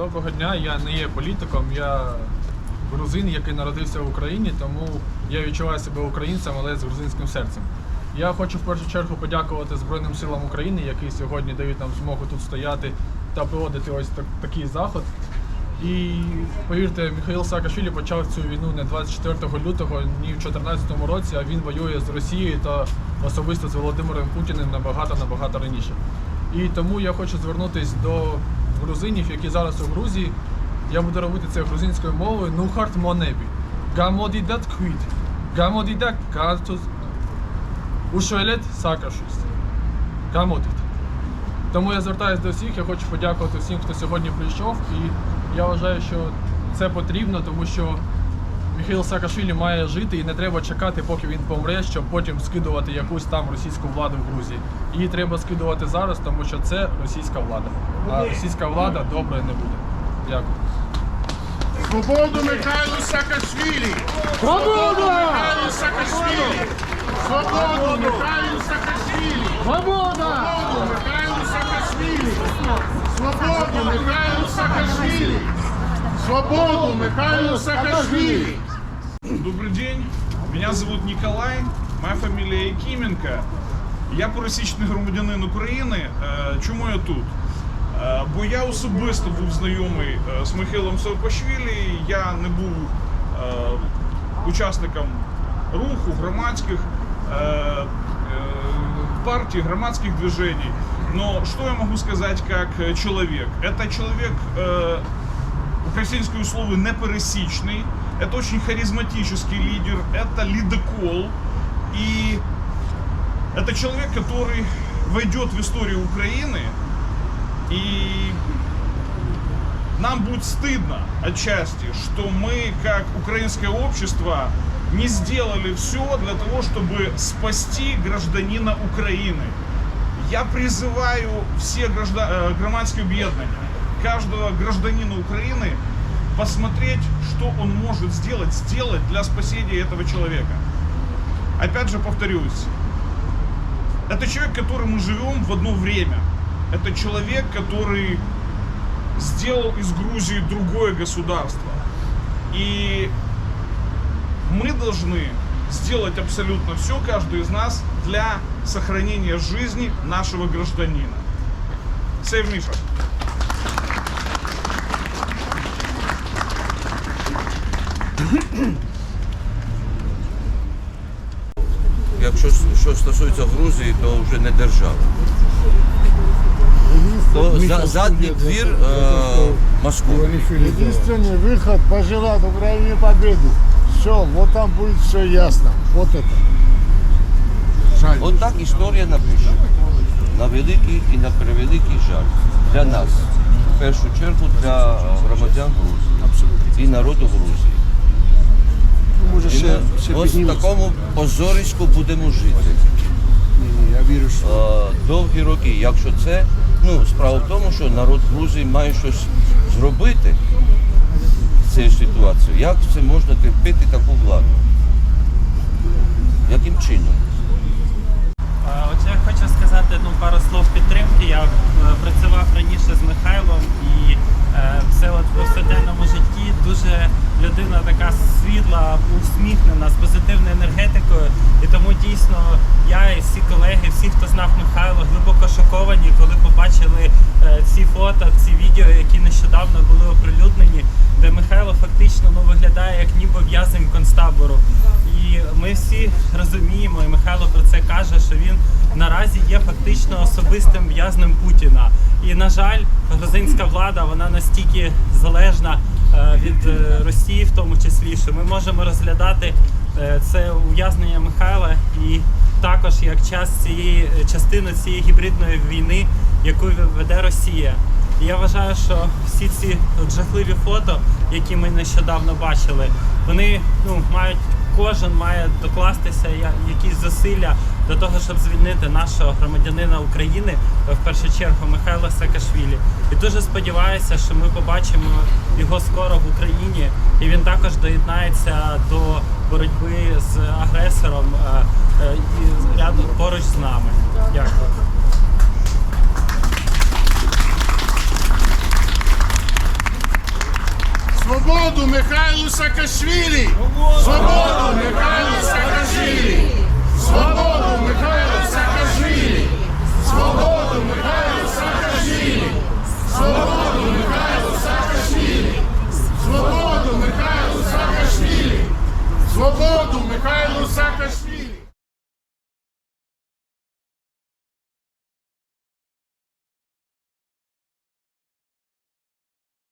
Доброго дня, я не є політиком, я грузин, який народився в Україні, тому я відчуваю себе українцем, але з грузинським серцем. Я хочу в першу чергу подякувати Збройним силам України, які сьогодні дають нам змогу тут стояти та проводити ось так- такий заход. І повірте, Михайло Саакашвілі почав цю війну не 24 лютого, ні в 2014 році, а він воює з Росією та особисто з Володимиром Путіним набагато набагато раніше. І тому я хочу звернутися до грузинів, які зараз у Грузії. Я буду робити це грузинською мовою. Ну харт монебі. Гамодідат квіт. Гамодідат картус. Ушелет сакашусь. Гамодід. Тому я звертаюся до всіх, я хочу подякувати всім, хто сьогодні прийшов. І я вважаю, що це потрібно, тому що Михайло Саакашвілі має жити і не треба чекати, поки він помре, щоб потім скидувати якусь там російську владу в Грузії. Її треба скидувати зараз, тому що це російська влада. А російська влада добре не буде. Дякую. Свободу Михайлу Саакашвілі! Свободу Михайлу Саакашвілі! Свободу Михайлу Саакашвілі! Свобода! Свободу Михайлу Саакашвілі! Свободу Михайлу Саакашвілі! Свободу Михайлу Саакашвілі! Добрый день, меня зовут Николай, моя фамілія Якименко. Я пересічний громадянин України. Е, Чому я тут? Е, Бо я особисто був знайомий е, з Михайлом Саакашвілі. Я не був е, учасником руху, громадських е, е, партий, громадских движений. Но что я могу сказать как э, человек? Это человек э, украинское слово непересечный, Это очень харизматический лидер, это лидокол, и это человек, который войдет в историю Украины, и нам будет стыдно отчасти, что мы, как украинское общество, не сделали все для того, чтобы спасти гражданина Украины. Я призываю все граждан, э, громадские объединения, каждого гражданина Украины посмотреть, что он может сделать, сделать для спасения этого человека. Опять же повторюсь, это человек, которым мы живем в одно время. Это человек, который сделал из Грузии другое государство. И мы должны сделать абсолютно все, каждый из нас, для сохранения жизни нашего гражданина. Сейв Миша. Якщо с- що стосується Грузії, то вже не держава. То за, задній двір е, Московії. Единственный выход пожелать Украине победы. Все, вот там будет все ясно. Вот это. Жаль. От так історія напише. На великий і на превеликий жаль. Для нас. В першу чергу для е, громадян Грузії і народу Грузії. Може ще, ще ось в такому позоріську будемо жити. Ні, ні, Я вірю, що е, довгі роки. Якщо це, ну, справа в тому, що народ Грузії має щось зробити з цією ситуацією. Як це можна терпіти таку владу? Яким чином? Е, Отже, я хочу сказати ну, пару слов підтримки. Я е, працював раніше з Михайлом і е, все от в повсякденному житті дуже людина така світла, усміхнена, з позитивною енергетикою. І тому дійсно я і всі колеги, всі, хто знав Михайло, глибоко шоковані, коли побачили е, ці фото, ці відео, які нещодавно були оприлюднені, де Михайло фактично ну, виглядає як ніби в'язень концтабору. І ми всі розуміємо, і Михайло про це каже, що він наразі є фактично особистим в'язнем Путіна. І на жаль, грузинська влада вона настільки залежна е, від е, Росії, в тому числі, що ми можемо розглядати е, це ув'язнення Михайла і також як час цієї частини цієї гібридної війни, яку веде Росія. І я вважаю, що всі ці жахливі фото, які ми нещодавно бачили, вони ну мають кожен має докластися якісь зусилля до того, щоб звільнити нашого громадянина України в першу чергу Михайла Саакашвілі. І дуже сподіваюся, що ми побачимо його скоро в Україні, і він також доєднається до боротьби з агресором е, е, і рядом поруч з нами. Дякую. Свободу Михайлу Саакашвілі! Свободу Михайлу Саакашвілі! Свободу Михайлу Саакашвілі! Свободу Михайлу Саакашвілі! Свободу Михайлу Саакашвілі! Свободу Михайлу Саакашвілі! Свободу Михайлу Саакашвілі!